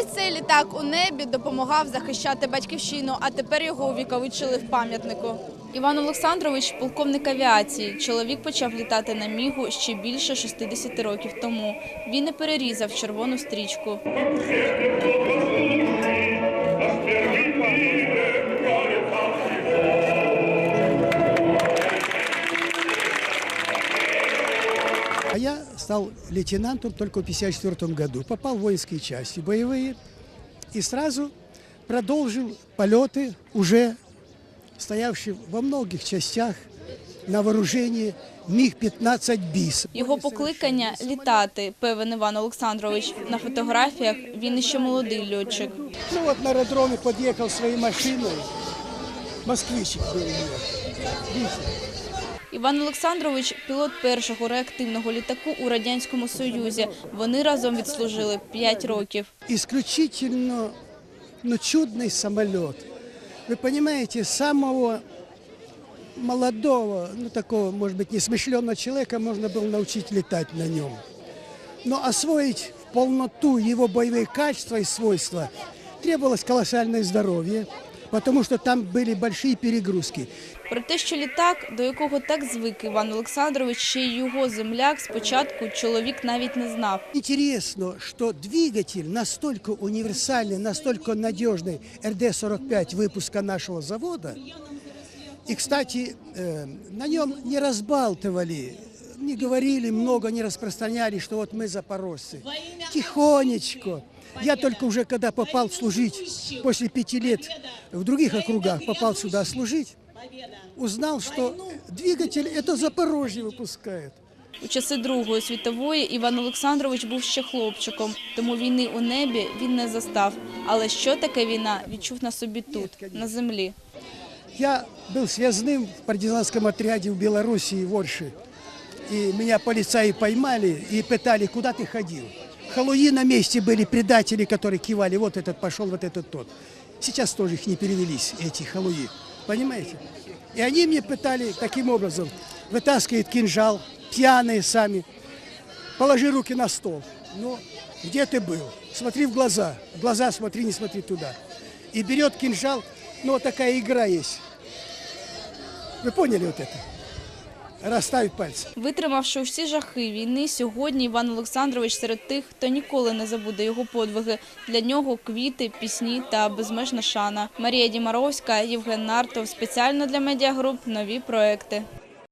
Літак у небі допомагав захищати батьківщину, а тепер його увіковичили в пам'ятнику. Іван Олександрович – полковник авіації. Чоловік почав літати на мігу ще більше 60 років тому. Він і перерізав червону стрічку. стал лейтенантом только в 1954 году. Попал в воинские части боевые и сразу продолжил полеты уже стоявшие во многих частях на вооружении МиГ-15 БИС. Його покликання – літати, певен Іван Олександрович. На фотографіях він іще молодий льотчик. Ну вот на аэродроме подъехал своей машиной. Москвичик был у меня. Видите? Іван Олександрович – пілот першого реактивного літаку у Радянському Союзі. Вони разом відслужили 5 років. исключительно ну, чудный самолет. Вы понимаете, самого молодого, ну такого, может быть, несмышленного человека можно было научить летать на нем. Но освоить в полноту его боевые качества и свойства требовалось колоссальное здоровье, потому что там были большие перегрузки. Про те, що літак, до якого так звик Іван Олександрович, ще й його земляк, спочатку чоловік навіть не знав. Интересно, что двигатель настолько универсальный, настолько надежный РД-45 выпуска нашего завода. И, кстати, э, на нем не разбалтывали, не говорили много, не распространяли, что вот мы запорожцы. Тихонечко. Я только уже когда попал служить, после пяти лет в других округах попал сюда служить, узнал, что двигатель это Запорожье выпускает. У часи Другої світової Іван Олександрович був ще хлопчиком, тому війни у небі він не застав. Але що таке війна, відчув на собі тут, на землі. Я был связным в партизанском отряде в Белоруссии, в Орше. И меня полицаи поймали и пытали, куда ты ходил. Халуи на месте были предатели, которые кивали, вот этот пошел, вот этот тот. Сейчас тоже их не перевелись, эти халуи. Понимаете? И они мне пытали таким образом. Вытаскивает кинжал, пьяные сами. Положи руки на стол. Ну, где ты был? Смотри в глаза. В глаза смотри, не смотри туда. И берет кинжал. Ну, вот такая игра есть. Вы поняли вот это? Расставить пальці. Витримавши всі жахи війни, сьогодні Іван Олександрович серед тих, хто ніколи не забуде його подвиги. Для нього квіти, пісні та безмежна шана. Марія Дімаровська, Євген Нартов. Спеціально для медіагруп нові проекти.